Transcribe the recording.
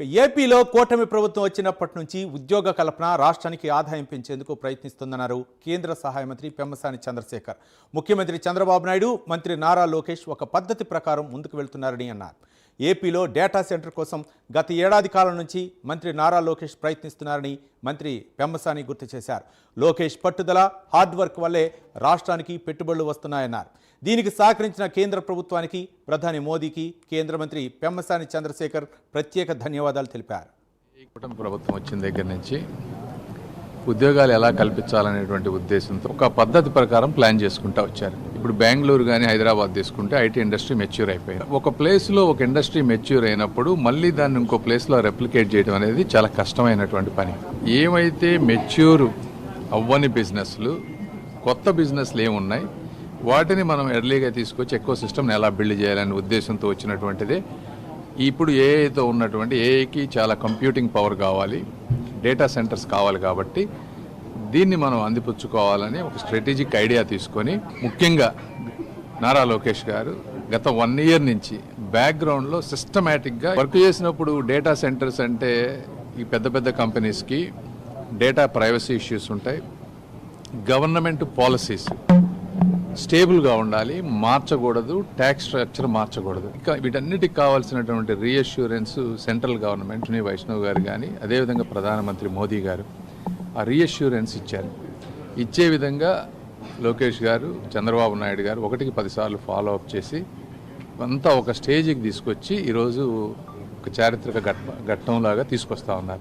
ఏపీలో కూటమి ప్రభుత్వం వచ్చినప్పటి నుంచి ఉద్యోగ కల్పన రాష్ట్రానికి ఆదాయం పెంచేందుకు ప్రయత్నిస్తుందన్నారు కేంద్ర సహాయ మంత్రి పెమ్మసాని చంద్రశేఖర్. ముఖ్యమంత్రి చంద్రబాబు నాయుడు మంత్రి నారా లోకేష్ ఒక పద్ధతి ప్రకారం ముందుకు వెళ్తున్నారని అన్నారు. ఏపీలో డేటా సెంటర్ కోసం గత ఏడాది కాలం నుంచి మంత్రి నారా లోకేష్ ప్రయత్నిస్తున్నారని మంత్రి పెమ్మసాని గుర్తు చేశారు. లోకేష్ పట్టుదల హార్డ్ వర్క్ వల్లే రాష్ట్రానికి పెట్టుబడులు వస్తున్నాయన్నారు. దీనికి సహకరించిన కేంద్ర ప్రభుత్వానికి ప్రధాని మోదీకి కేంద్ర మంత్రి పెమ్మసాని చంద్రశేఖర్ ప్రత్యేక ధన్యవాదాలు తెలిపారు. ప్రభుత్వం వచ్చిన దగ్గర నుంచి ఉద్యోగాలు ఎలా కల్పించాలనేటువంటి ఉద్దేశంతో ఒక పద్ధతి ప్రకారం ప్లాన్ చేసుకుంటా వచ్చారు. ఇప్పుడు బెంగళూరు కానీ హైదరాబాద్ తీసుకుంటే ఐటీ ఇండస్ట్రీ మెచ్యూర్ అయిపోయింది. ఒక ప్లేస్లో ఒక ఇండస్ట్రీ మెచ్యూర్ అయినప్పుడు మళ్ళీ దాన్ని ఇంకో ప్లేస్లో రెప్లికేట్ చేయడం అనేది చాలా కష్టమైనటువంటి పని. ఏమైతే మెచ్యూర్ అవ్వని బిజినెస్లు కొత్త బిజినెస్లు ఏమున్నాయి వాటిని మనం ఎర్లీగా తీసుకొచ్చి ఎక్కువ సిస్టమ్ని ఎలా బిల్డ్ చేయాలనే ఉద్దేశంతో వచ్చినటువంటిదే. ఇప్పుడు ఏఐతో ఉన్నటువంటి ఏఐకి చాలా కంప్యూటింగ్ పవర్ కావాలి డేటా సెంటర్స్ కావాలి కాబట్టి దీన్ని మనం అందిపుచ్చుకోవాలని ఒక స్ట్రాటజిక్ ఐడియా తీసుకొని ముఖ్యంగా నారా లోకేష్ గారు గత వన్ ఇయర్ నుంచి బ్యాక్గ్రౌండ్లో సిస్టమేటిక్గా వర్క్ చేసినప్పుడు డేటా సెంటర్స్ అంటే ఈ పెద్ద పెద్ద కంపెనీస్కి డేటా ప్రైవసీ ఇష్యూస్ ఉంటాయి. గవర్నమెంట్ పాలసీస్ స్టేబుల్గా ఉండాలి మార్చకూడదు ట్యాక్స్ స్ట్రక్చర్ మార్చకూడదు. ఇంకా వీటన్నిటికి కావాల్సినటువంటి రీఅష్యూరెన్స్ సెంట్రల్ గవర్నమెంట్ వైష్ణవ్ గారు కానీ అదేవిధంగా ప్రధానమంత్రి మోదీ గారు. ఆ రీఅష్యూరెన్స్ ఇచ్చారు. ఇచ్చే విధంగా లోకేష్ గారు చంద్రబాబు నాయుడు గారు ఒకటికి పదిసార్లు ఫాలో అప్ చేసి అంతా ఒక స్టేజ్కి తీసుకొచ్చి ఈరోజు ఒక చారిత్రక ఘట్ట ఘట్టంలాగా తీసుకొస్తా ఉన్నారు.